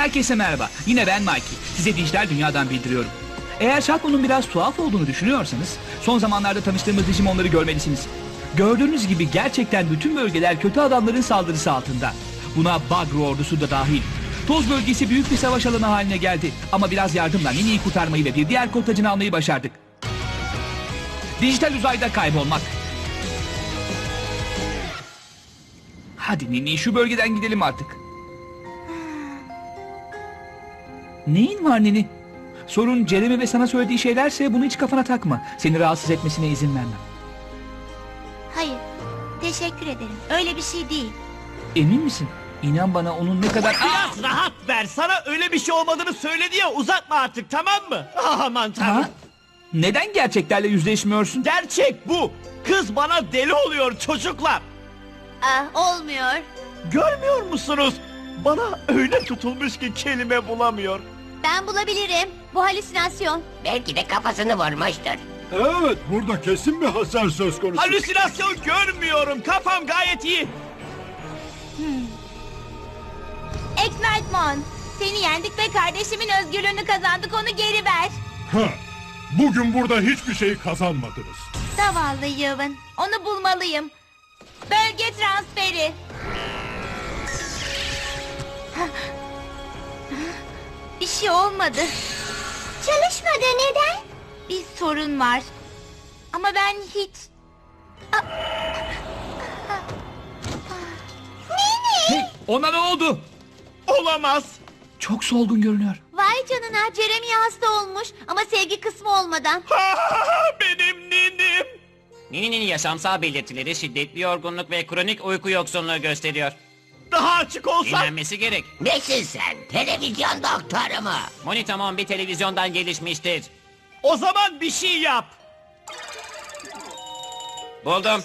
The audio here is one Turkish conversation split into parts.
Herkese merhaba. Yine ben Mikey. Size dijital dünyadan bildiriyorum. Eğer Shaco'nun biraz tuhaf olduğunu düşünüyorsanız son zamanlarda tanıştığımız Digimon'ları görmelisiniz. Gördüğünüz gibi gerçekten bütün bölgeler kötü adamların saldırısı altında. Buna Bagro ordusu da dahil. Toz bölgesi büyük bir savaş alanı haline geldi. Ama biraz yardımla Nini'yi kurtarmayı ve bir diğer kurtacını almayı başardık. Dijital uzayda kaybolmak. Hadi Nini şu bölgeden gidelim artık. Neyin var Nini? Sorun Jeremy ve sana söylediği şeylerse bunu hiç kafana takma. Seni rahatsız etmesine izin vermem. Hayır. Teşekkür ederim. Öyle bir şey değil. Emin misin? İnan bana onun ne kadar... Aa! Biraz rahat ver. Sana öyle bir şey olmadığını söyledi ya uzatma artık tamam mı? Ah, Aman tanrım. Ha? Neden gerçeklerle yüzleşmiyorsun? Gerçek bu. Kız bana deli oluyor çocuklar. Ah, olmuyor. Görmüyor musunuz? Bana öyle tutulmuş ki kelime bulamıyor. Ben bulabilirim. Bu halüsinasyon. Belki de kafasını vurmuştur. Evet, burada kesin bir hasar söz konusu. Halüsinasyon görmüyorum. Kafam gayet iyi. X-Nightmon. Seni yendik ve kardeşimin özgürlüğünü kazandık. Onu geri ver. Ha, bugün burada hiçbir şey kazanmadınız. Zavallı Yavın. Onu bulmalıyım. Bölge transferi. Bir şey olmadı. Çalışmadı neden? Bir sorun var. Ama ben hiç... Hey, ona ne oldu? Olamaz. Çok solgun görünüyor. Vay canına Jeremy hasta olmuş ama sevgi kısmı olmadan. Benim ninim. Nini'nin yaşamsal belirtileri şiddetli yorgunluk ve kronik uyku yoksunluğu gösteriyor. Daha açık olsa. Dinlenmesi gerek. Nesin sen? Televizyon doktoru mu? Monitamon bir televizyondan gelişmiştir. O zaman bir şey yap. Buldum.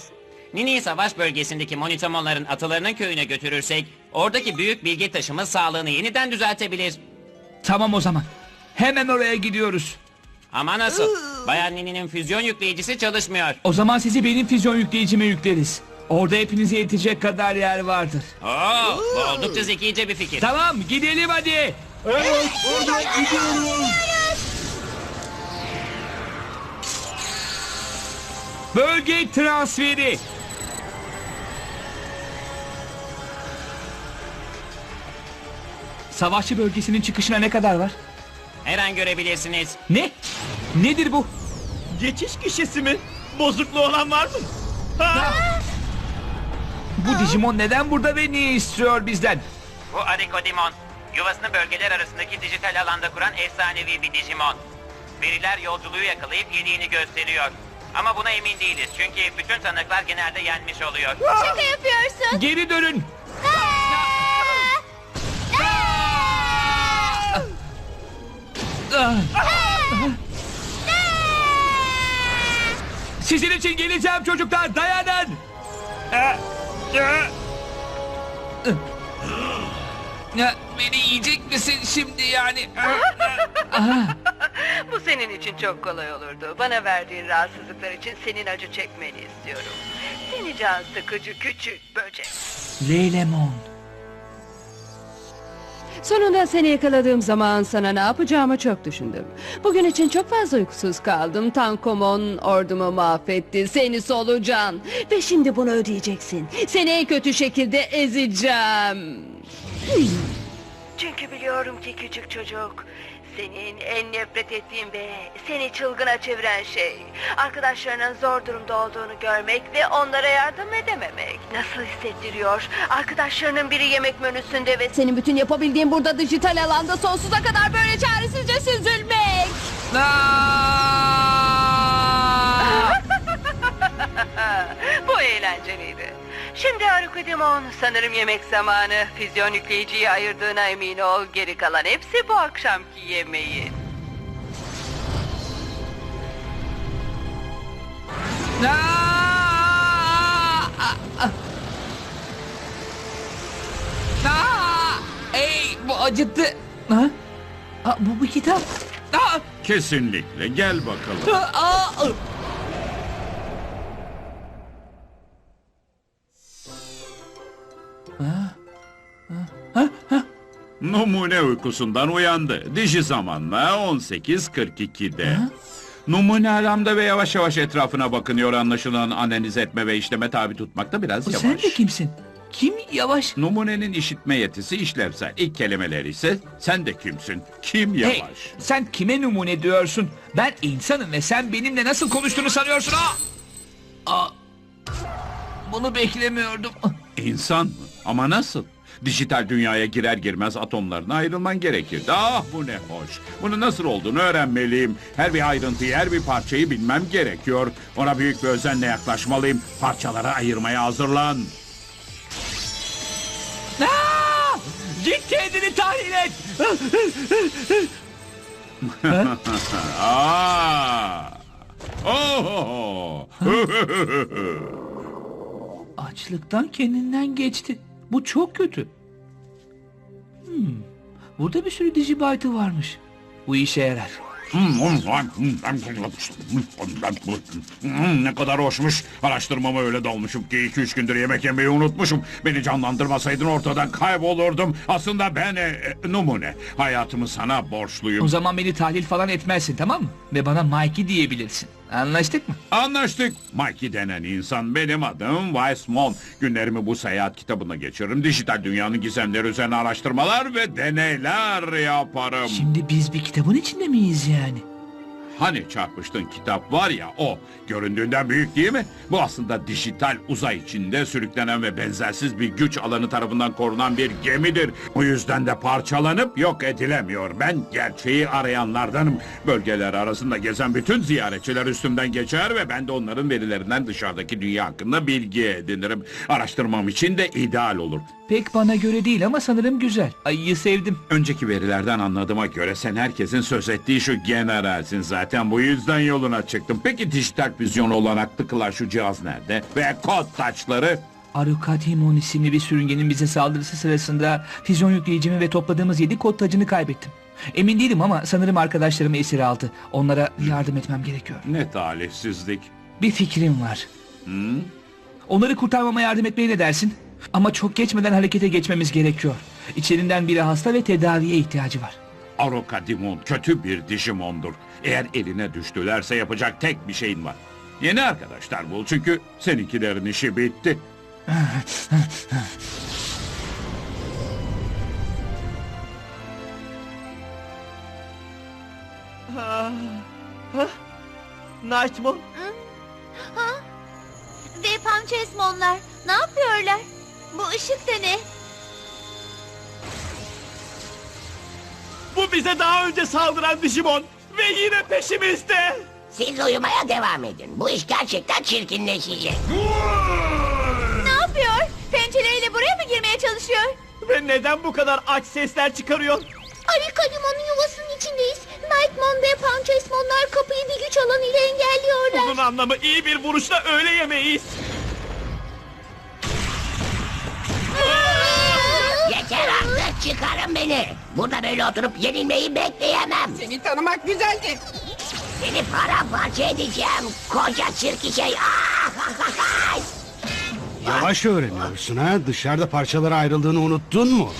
Nini'yi savaş bölgesindeki Monitamonların atalarının köyüne götürürsek... ...oradaki büyük bilgi taşıma sağlığını yeniden düzeltebilir. Tamam o zaman. Hemen oraya gidiyoruz. Ama nasıl? Bayan Nini'nin füzyon yükleyicisi çalışmıyor. O zaman sizi benim füzyon yükleyicime yükleriz. Orada hepinize yetecek kadar yer vardır. Oo, bu oldukça zekice bir fikir. Tamam gidelim hadi. Evet, orada gidiyoruz. Bölge transferi. Savaşçı bölgesinin çıkışına ne kadar var? Her an görebilirsiniz. Ne? Nedir bu? Geçiş kişisi mi? Bozukluğu olan var mı? Ha? Bu Digimon neden burada ve niye istiyor bizden? Bu Arikodimon. Yuvasını bölgeler arasındaki dijital alanda kuran efsanevi bir Digimon. Veriler yolculuğu yakalayıp yediğini gösteriyor. Ama buna emin değiliz çünkü bütün tanıklar genelde yenmiş oluyor. Şaka yapıyorsun. Geri dönün. Ah. Sizin için geleceğim çocuklar dayanın. Ya, beni yiyecek misin şimdi yani? Bu senin için çok kolay olurdu. Bana verdiğin rahatsızlıklar için senin acı çekmeni istiyorum. Seni can sıkıcı küçük böcek. Leylemon. Sonunda seni yakaladığım zaman sana ne yapacağımı çok düşündüm. Bugün için çok fazla uykusuz kaldım. Tankomon ordumu mahvetti. Seni solucan. Ve şimdi bunu ödeyeceksin. Seni en kötü şekilde ezeceğim. Çünkü biliyorum ki küçük çocuk... Senin en nefret ettiğin ve seni çılgına çeviren şey... ...arkadaşlarının zor durumda olduğunu görmek ve onlara yardım edememek. Nasıl hissettiriyor? Arkadaşlarının biri yemek menüsünde ve Senin bütün yapabildiğin burada dijital alanda sonsuza kadar böyle çaresizce süzülmek. Bu eğlenceliydi. Şimdi Arukudimon sanırım yemek zamanı. Füzyon yükleyiciyi ayırdığına emin ol. Geri kalan hepsi bu akşamki yemeği. Ey bu acıttı. Ha? Aa, bu bir kitap. Aa, Kesinlikle gel bakalım. aa, Numune uykusundan uyandı. Dişi zamanla 18.42'de. Numune alarmda ve yavaş yavaş etrafına bakınıyor anlaşılan analiz etme ve işleme tabi tutmakta biraz yavaş. Sen de kimsin? Kim yavaş? Numunenin işitme yetisi işlevsel. İlk kelimeler ise sen de kimsin? Kim yavaş? Hey, sen kime numune diyorsun? Ben insanım ve sen benimle nasıl konuştuğunu sanıyorsun ha? Aa, bunu beklemiyordum. İnsan mı? Ama nasıl? Dijital dünyaya girer girmez atomlarına ayrılman gerekirdi. Ah bu ne hoş. Bunu nasıl olduğunu öğrenmeliyim. Her bir ayrıntıyı, her bir parçayı bilmem gerekiyor. Ona büyük bir özenle yaklaşmalıyım. Parçalara ayırmaya hazırlan. Aa! Git kendini tahlil et. Aa! Oh! Açlıktan kendinden geçti. Bu çok kötü. Hmm, burada bir sürü dijibaytı varmış. Bu işe yarar. Hmm, ne kadar hoşmuş. Araştırmama öyle dalmışım ki iki üç gündür yemek yemeyi unutmuşum. Beni canlandırmasaydın ortadan kaybolurdum. Aslında ben e, e, numune. Hayatımı sana borçluyum. O zaman beni tahlil falan etmezsin tamam mı? Ve bana Mikey diyebilirsin. Anlaştık mı? Anlaştık. Mikey denen insan benim adım Weissmon. Günlerimi bu seyahat kitabına geçiririm. Dijital dünyanın gizemleri üzerine araştırmalar ve deneyler yaparım. Şimdi biz bir kitabın içinde miyiz yani? Hani çarpıştığın kitap var ya o. Göründüğünden büyük değil mi? Bu aslında dijital uzay içinde sürüklenen ve benzersiz bir güç alanı tarafından korunan bir gemidir. Bu yüzden de parçalanıp yok edilemiyor. Ben gerçeği arayanlardanım. Bölgeler arasında gezen bütün ziyaretçiler üstümden geçer ve ben de onların verilerinden dışarıdaki dünya hakkında bilgi edinirim. Araştırmam için de ideal olur. Pek bana göre değil ama sanırım güzel. Ayıyı sevdim. Önceki verilerden anladığıma göre sen herkesin söz ettiği şu generalsin zaten. Bu yüzden yoluna çıktım. Peki dijital vizyon olanaklı kılan şu cihaz nerede? Ve kod taçları? Arukadimon isimli bir sürüngenin bize saldırısı sırasında füzyon yükleyicimi ve topladığımız yedi kod tacını kaybettim. Emin değilim ama sanırım arkadaşlarımı esir aldı. Onlara yardım etmem gerekiyor. Ne talihsizlik. Bir fikrim var. Onları kurtarmama yardım etmeye ne dersin? Ama çok geçmeden harekete geçmemiz gerekiyor. İçlerinden biri hasta ve tedaviye ihtiyacı var. Arokadimon kötü bir Digimon'dur. Eğer eline düştülerse yapacak tek bir şeyin var. Yeni arkadaşlar bul çünkü seninkilerin işi bitti. Nightmon. Ve Panchesmonlar ne yapıyorlar? Bu ışık da ne? Bu bize daha önce saldıran Digimon. Ve yine peşimizde. Siz uyumaya devam edin. Bu iş gerçekten çirkinleşecek. Ne yapıyor? Pencereyle buraya mı girmeye çalışıyor? Ve neden bu kadar aç sesler çıkarıyor? Arikadimon'un yuvasının içindeyiz. Nightmon ve Panchesmonlar kapıyı bir güç alanı ile engelliyorlar. Bunun anlamı iyi bir vuruşla öğle yemeyiz. Çıkarın beni. Burada böyle oturup yenilmeyi bekleyemem. Seni tanımak güzeldi. Seni paramparça edeceğim. Koca çirkin şey. Ah, ah, ah, ah. Yavaş öğreniyorsun ha. Dışarıda parçalara ayrıldığını unuttun mu?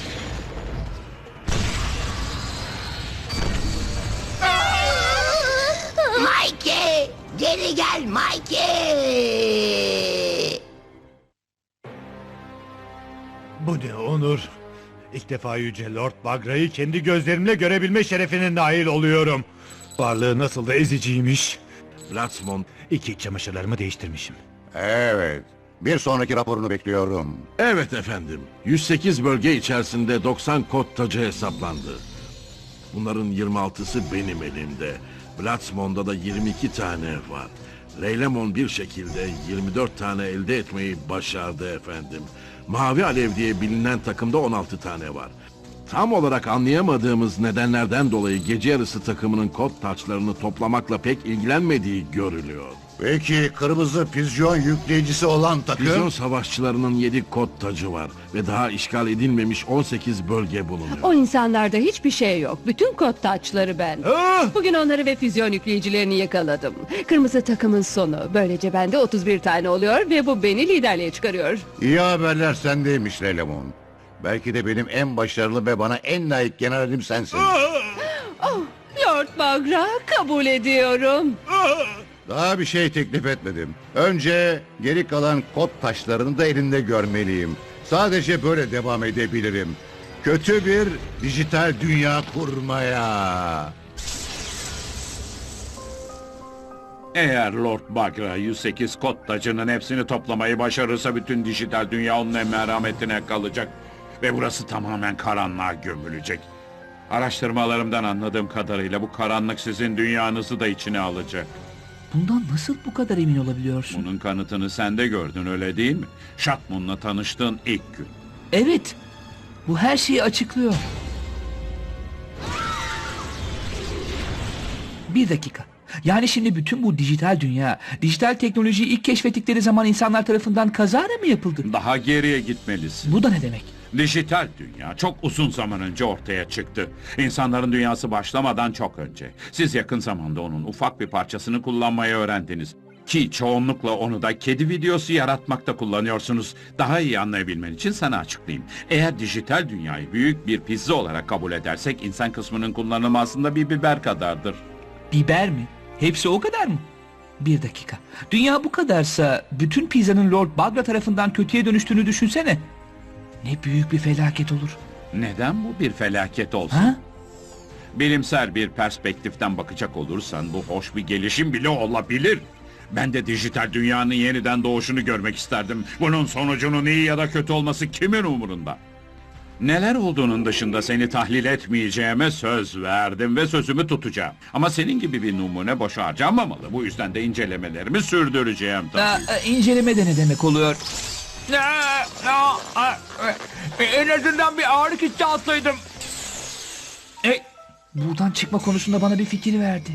İlk defa Yüce Lord Bagra'yı kendi gözlerimle görebilme şerefine nail oluyorum. Varlığı nasıl da eziciymiş. Latsmon, iki iç çamaşırlarımı değiştirmişim. Evet. Bir sonraki raporunu bekliyorum. Evet efendim. 108 bölge içerisinde 90 kod tacı hesaplandı. Bunların 26'sı benim elimde. Blatzmon'da da 22 tane var. Leylemon bir şekilde 24 tane elde etmeyi başardı efendim. Mavi Alev diye bilinen takımda 16 tane var. Tam olarak anlayamadığımız nedenlerden dolayı gece yarısı takımının kod taçlarını toplamakla pek ilgilenmediği görülüyor. Peki kırmızı füzyon yükleyicisi olan takım? Vizyon savaşçılarının 7 kod tacı var ve daha işgal edilmemiş 18 bölge bulunuyor. O insanlarda hiçbir şey yok. Bütün kod taçları ben. Bugün onları ve füzyon yükleyicilerini yakaladım. Kırmızı takımın sonu. Böylece bende 31 tane oluyor ve bu beni liderliğe çıkarıyor. İyi haberler sendeymiş Lelemon. Belki de benim en başarılı ve bana en layık generalim sensin. Oh, Lord Bagra kabul ediyorum. Daha bir şey teklif etmedim. Önce geri kalan kod taşlarını da elinde görmeliyim. Sadece böyle devam edebilirim. Kötü bir dijital dünya kurmaya. Eğer Lord Bagra 108 kod tacının hepsini toplamayı başarırsa bütün dijital dünya onun merhametine kalacak. Ve burası tamamen karanlığa gömülecek. Araştırmalarımdan anladığım kadarıyla bu karanlık sizin dünyanızı da içine alacak. Bundan nasıl bu kadar emin olabiliyorsun? Bunun kanıtını sen de gördün öyle değil mi? Shatmun'la tanıştığın ilk gün. Evet. Bu her şeyi açıklıyor. Bir dakika. Yani şimdi bütün bu dijital dünya, dijital teknolojiyi ilk keşfettikleri zaman insanlar tarafından kazara mı yapıldı? Daha geriye gitmelisin. Bu da ne demek? Dijital dünya çok uzun zaman önce ortaya çıktı. İnsanların dünyası başlamadan çok önce. Siz yakın zamanda onun ufak bir parçasını kullanmayı öğrendiniz. Ki çoğunlukla onu da kedi videosu yaratmakta kullanıyorsunuz. Daha iyi anlayabilmen için sana açıklayayım. Eğer dijital dünyayı büyük bir pizza olarak kabul edersek insan kısmının kullanımı aslında bir biber kadardır. Biber mi? Hepsi o kadar mı? Bir dakika. Dünya bu kadarsa bütün pizzanın Lord Bagra tarafından kötüye dönüştüğünü düşünsene. Ne büyük bir felaket olur. Neden bu bir felaket olsun? Ha? Bilimsel bir perspektiften bakacak olursan bu hoş bir gelişim bile olabilir. Ben de dijital dünyanın yeniden doğuşunu görmek isterdim. Bunun sonucunun iyi ya da kötü olması kimin umurunda? Neler olduğunun dışında seni tahlil etmeyeceğime söz verdim ve sözümü tutacağım. Ama senin gibi bir numune boşa harcanmamalı. Bu yüzden de incelemelerimi sürdüreceğim tabii. Aa, inceleme de ne demek oluyor? En azından bir ağırlık hissi alsaydım. E, buradan çıkma konusunda bana bir fikir verdi.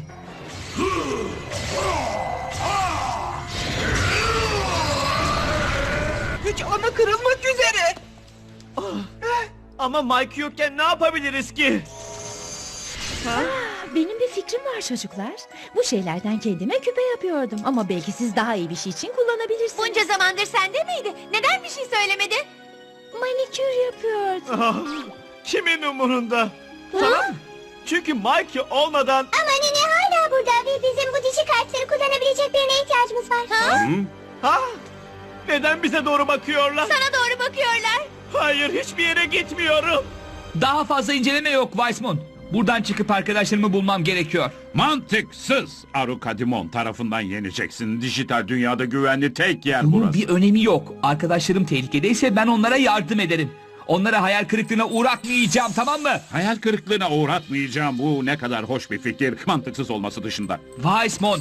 Güç ana kırılmak üzere. Ama Mike yokken ne yapabiliriz ki? Benim bir fikrim var çocuklar. Bu şeylerden kendime küpe yapıyordum. Ama belki siz daha iyi bir şey için kullanabilirsiniz. Bunca zamandır sende miydi? Neden bir şey söylemedin? Manikür yapıyordum. Ah, Kimin umurunda? Sana mı? Çünkü Mike olmadan... Ama nene hala burada ve bizim bu dişi kartları kullanabilecek birine ihtiyacımız var. Ha? Ha? Neden bize doğru bakıyorlar? Sana doğru bakıyorlar. Hayır hiçbir yere gitmiyorum. Daha fazla inceleme yok Weissmon. Buradan çıkıp arkadaşlarımı bulmam gerekiyor. Mantıksız. Arukadimon tarafından yeneceksin. Dijital dünyada güvenli tek yer Bunun burası. bir önemi yok. Arkadaşlarım tehlikedeyse ben onlara yardım ederim. Onlara hayal kırıklığına uğratmayacağım tamam mı? Hayal kırıklığına uğratmayacağım. Bu ne kadar hoş bir fikir. Mantıksız olması dışında. Weissmon,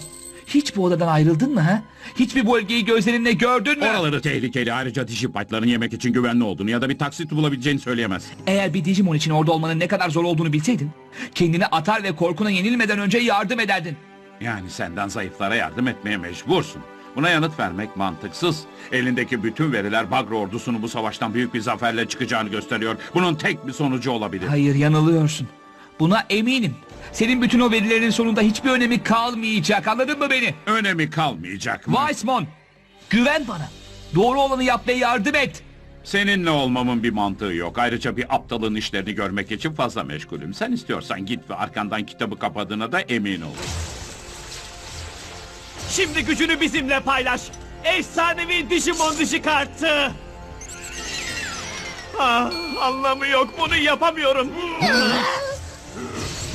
hiç bu odadan ayrıldın mı ha? Hiçbir bölgeyi gözlerinle gördün mü? Oraları tehlikeli. Ayrıca dijipatların yemek için güvenli olduğunu ya da bir taksit bulabileceğini söyleyemez. Eğer bir Digimon için orada olmanın ne kadar zor olduğunu bilseydin... ...kendini atar ve korkuna yenilmeden önce yardım ederdin. Yani senden zayıflara yardım etmeye mecbursun. Buna yanıt vermek mantıksız. Elindeki bütün veriler Bagro ordusunun bu savaştan büyük bir zaferle çıkacağını gösteriyor. Bunun tek bir sonucu olabilir. Hayır yanılıyorsun. Buna eminim. Senin bütün o verilerin sonunda hiçbir önemi kalmayacak anladın mı beni? Önemi kalmayacak mı? Weissmon, güven bana. Doğru olanı yapmaya yardım et. Seninle olmamın bir mantığı yok. Ayrıca bir aptalın işlerini görmek için fazla meşgulüm. Sen istiyorsan git ve arkandan kitabı kapadığına da emin ol. Şimdi gücünü bizimle paylaş. Efsanevi Digimon dişi kartı. Ah, anlamı yok bunu yapamıyorum.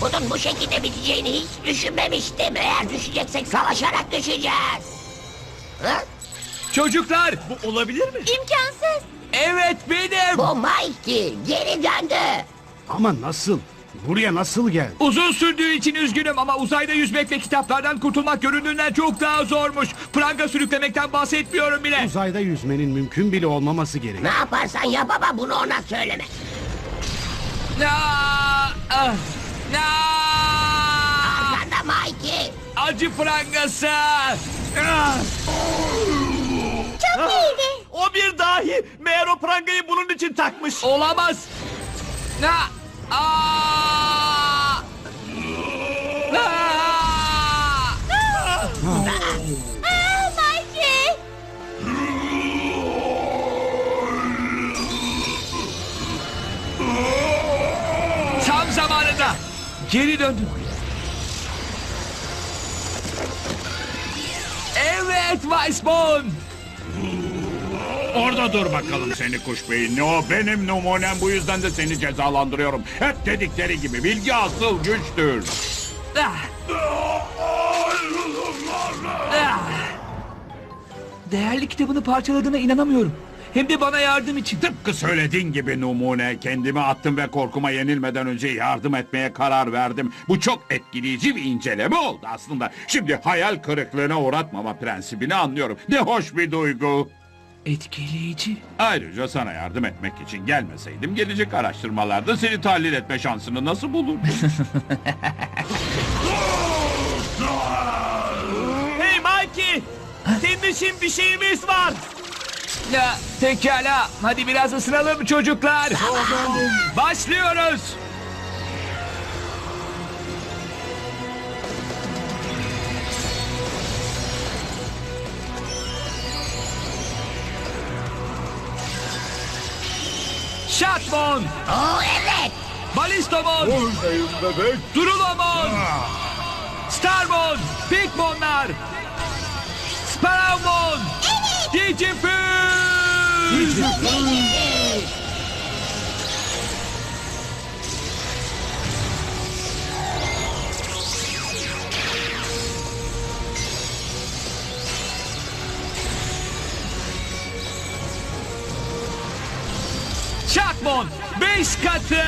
Bunun bu şekilde biteceğini hiç düşünmemiştim. Eğer düşeceksek savaşarak düşeceğiz. Hı? Çocuklar, Bu olabilir mi? İmkansız. evet benim. Bu Mikey geri döndü. Ama nasıl? Buraya nasıl geldi? Uzun sürdüğü için üzgünüm ama uzayda yüzmek ve kitaplardan kurtulmak göründüğünden çok daha zormuş. Pranga sürüklemekten bahsetmiyorum bile. Uzayda yüzmenin mümkün bile olmaması gerek. Ne yaparsan yap ama bunu ona söyleme. Aa, ah, aa, Arkanda Mikey. acı prangası. Ah, Çok iyiydi. O bir dahi. Meğer o prangayı bunun için takmış. olamaz. Na, aa, aa. Aa, Geri döndüm. Evet Weissbon. Orada dur bakalım seni kuş beyinli. O benim numunem bu yüzden de seni cezalandırıyorum. Hep dedikleri gibi bilgi asıl güçtür. Ah. Ah. Değerli kitabını parçaladığına inanamıyorum. Hem de bana yardım için. Tıpkı söylediğin gibi numune. Kendimi attım ve korkuma yenilmeden önce yardım etmeye karar verdim. Bu çok etkileyici bir inceleme oldu aslında. Şimdi hayal kırıklığına uğratmama prensibini anlıyorum. Ne hoş bir duygu. Etkileyici. Ayrıca sana yardım etmek için gelmeseydim gelecek araştırmalarda seni tahlil etme şansını nasıl bulurdum? Hey Mikey! Senin için bir şeyimiz var. Ya pekala. Hadi biraz ısınalım çocuklar. Başlıyoruz. Shotmon. Oo evet. Balistomon. Buradayım bebek. Durulomon. Starmon. Pikmonlar. Sparrowmon. Digifus. Çakmon. Beş katı.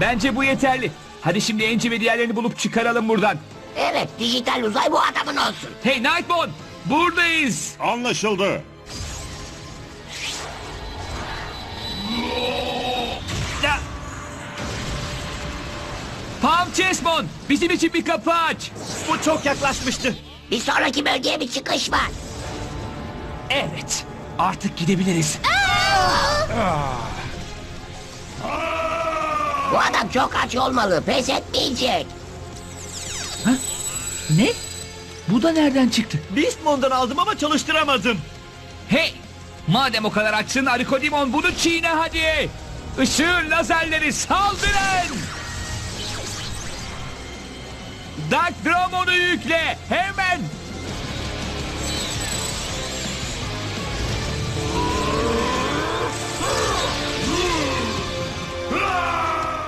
Bence bu yeterli. Hadi şimdi Enci ve diğerlerini bulup çıkaralım buradan. Evet dijital uzay bu adamın olsun. Hey Nightbone! Buradayız. Anlaşıldı. Ya. Palm Chessmon! Bizim için bir kapı aç. Bu çok yaklaşmıştı. Bir sonraki bölgeye bir çıkış var. Evet. Artık gidebiliriz. Bu adam çok aç olmalı. Pes etmeyecek. Ne? Bu da nereden çıktı? Beastmon'dan aldım ama çalıştıramadım. Hey! Madem o kadar açsın Arikodimon bunu çiğne hadi. Işığın lazerleri saldırın. Dark Dramon'u yükle hemen.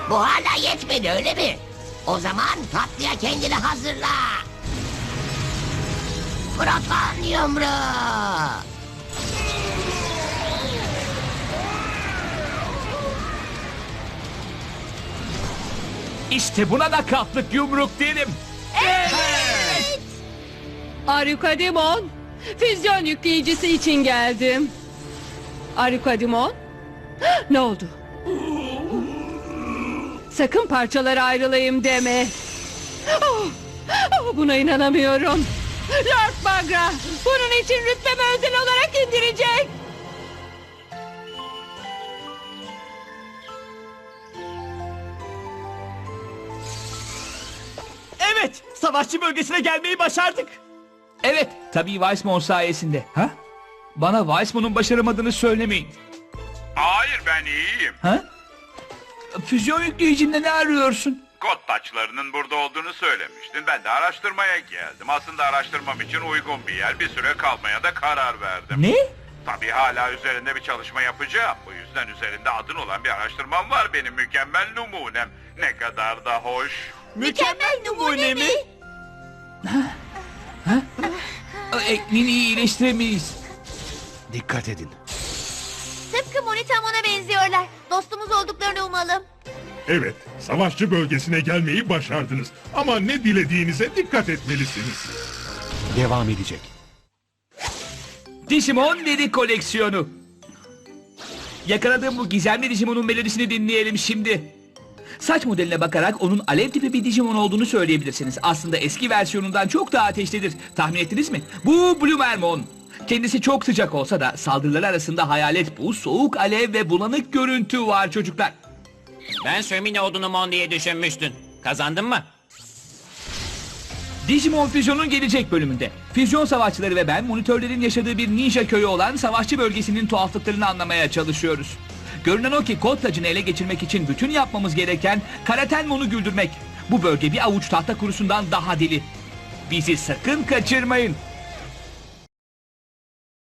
Bu hala yetmedi öyle mi? O zaman tatlıya kendini hazırla. Proton yumruğu. İşte buna da katlık yumruk derim. Arukadimon. Füzyon yükleyicisi için geldim. Arukadimon. Ne oldu? Sakın parçalara ayrılayım deme. Oh, oh, buna inanamıyorum. Lord Bagra bunun için rütbemi özel olarak indirecek. Evet, savaşçı bölgesine gelmeyi başardık. Evet, tabii Weissmon sayesinde. Ha? Bana Weissmon'un başaramadığını söylemeyin. Hayır ben iyiyim. Ha? Füzyon yükleyicimde ne arıyorsun? Kod taçlarının burada olduğunu söylemiştin. Ben de araştırmaya geldim. Aslında araştırmam için uygun bir yer. Bir süre kalmaya da karar verdim. Ne? Tabii hala üzerinde bir çalışma yapacağım. Bu yüzden üzerinde adın olan bir araştırmam var benim mükemmel numunem. Ne kadar da hoş. Mükemmel numune mi? Ekmini iyileştiremeyiz. Dikkat edin. Tıpkı Monitamon'a benziyorlar. Dostumuz olduklarını umalım. Evet, savaşçı bölgesine gelmeyi başardınız. Ama ne dilediğinize dikkat etmelisiniz. Devam edecek. Digimon Deri koleksiyonu. Yakaladığım bu gizemli Digimon'un melodisini dinleyelim şimdi. Saç modeline bakarak onun alev tipi bir Digimon olduğunu söyleyebilirsiniz. Aslında eski versiyonundan çok daha ateşlidir. Tahmin ettiniz mi? Bu Bloomermon. Kendisi çok sıcak olsa da saldırıları arasında hayalet bu soğuk alev ve bulanık görüntü var çocuklar. Ben şömine odunu mon diye düşünmüştün. Kazandın mı? Digimon Füzyon'un gelecek bölümünde. Füzyon savaşçıları ve ben monitörlerin yaşadığı bir ninja köyü olan savaşçı bölgesinin tuhaflıklarını anlamaya çalışıyoruz. Görünen o ki kod tacını ele geçirmek için bütün yapmamız gereken Karatenmon'u güldürmek. Bu bölge bir avuç tahta kurusundan daha deli. Bizi sakın kaçırmayın.